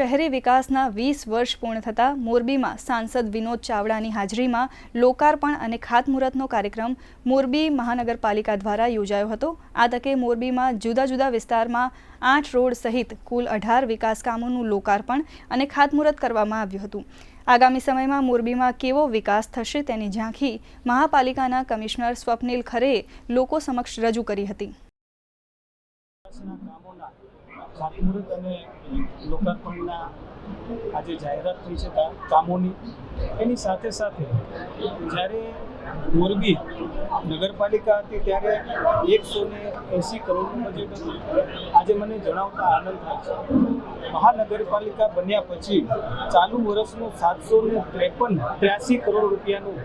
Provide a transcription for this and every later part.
શહેરી વિકાસના વીસ વર્ષ પૂર્ણ થતાં મોરબીમાં સાંસદ વિનોદ ચાવડાની હાજરીમાં લોકાર્પણ અને ખાતમુહૂર્તનો કાર્યક્રમ મોરબી મહાનગરપાલિકા દ્વારા યોજાયો હતો. આ તકે મોરબીમાં જુદા જુદા વિસ્તારમાં આઠ રોડ સહિત કુલ અઢાર વિકાસ કામોનું લોકાર્પણ અને ખાતમુહૂર્ત કરવામાં આવ્યું હતું. આગામી સમયમાં મોરબીમાં કેવો વિકાસ થશે તેની ઝાંખી મહાપાલિકાના કમિશનર સ્વપ્નિલ ખરેએ લોકો સમક્ષ રજૂ કરી હતી. વિકાસના કામોના ખાતમુહૂર્ત અને લોકાર્પણના આજે જાહેરાત થઈ છે કામોની. એની સાથે સાથે જ્યારે મોરબી નગરપાલિકા હતી ત્યારે એકસો ને એંસી કરોડનું બજેટ હતું. આજે મને જણાવતા આનંદ થાય છે. મહાનગરપાલિકા બન્યા પછી ચાલુ વર્ષનું સાતસો ને ત્રેપન, ત્ર્યાસી કરોડ રૂપિયાનું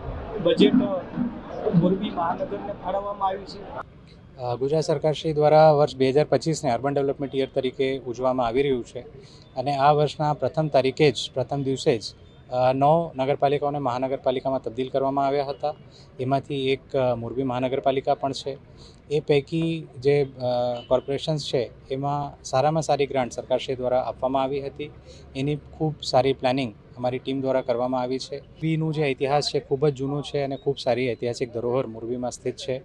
બજેટ મોરબી મહાનગરને ફાળવવામાં આવ્યું છે. ગુજરાત સરકારશ્રી દ્વારા વર્ષ બે હજાર પચીસને અર્બન ડેવલપમેન્ટ યર તરીકે ઉજવવામાં આવી રહ્યું છે. અને આ વર્ષના પ્રથમ તારીખે જ, પ્રથમ દિવસે જ નવ નગરપાલિકાઓને મહાનગરપાલિકામાં તબદીલ કરવામાં આવ્યા હતા. એમાંથી એક મોરબી મહાનગરપાલિકા પણ છે. એ પૈકી જે કોર્પોરેશન્સ છે, એમાં સારામાં સારી ગ્રાન્ટ સરકારશ્રી દ્વારા આપવામાં આવી હતી. એની ખૂબ સારી પ્લાનિંગ અમારી ટીમ દ્વારા કરવામાં આવી છે. મોરબીનું જે ઇતિહાસ છે, ખૂબ જ જૂનું છે અને ખૂબ સારી ઐતિહાસિક ધરોહર મોરબીમાં સ્થિત છે.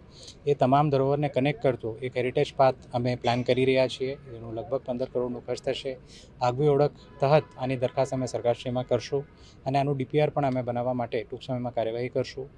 એ તમામ ધરોહરને કનેક્ટ કરતો એક હેરિટેજ પાથ અમે પ્લાન કરી રહ્યા છીએ. એનું લગભગ પંદર કરોડનું ખર્ચ થશે. આગવી ઓળખ તહત આની દરખાસ્ત અમે સરકારશ્રીમાં કરશું અને આનું ડીપીઆર પણ અમે બનાવવા માટે ટૂંક સમયમાં કાર્યવાહી કરશું.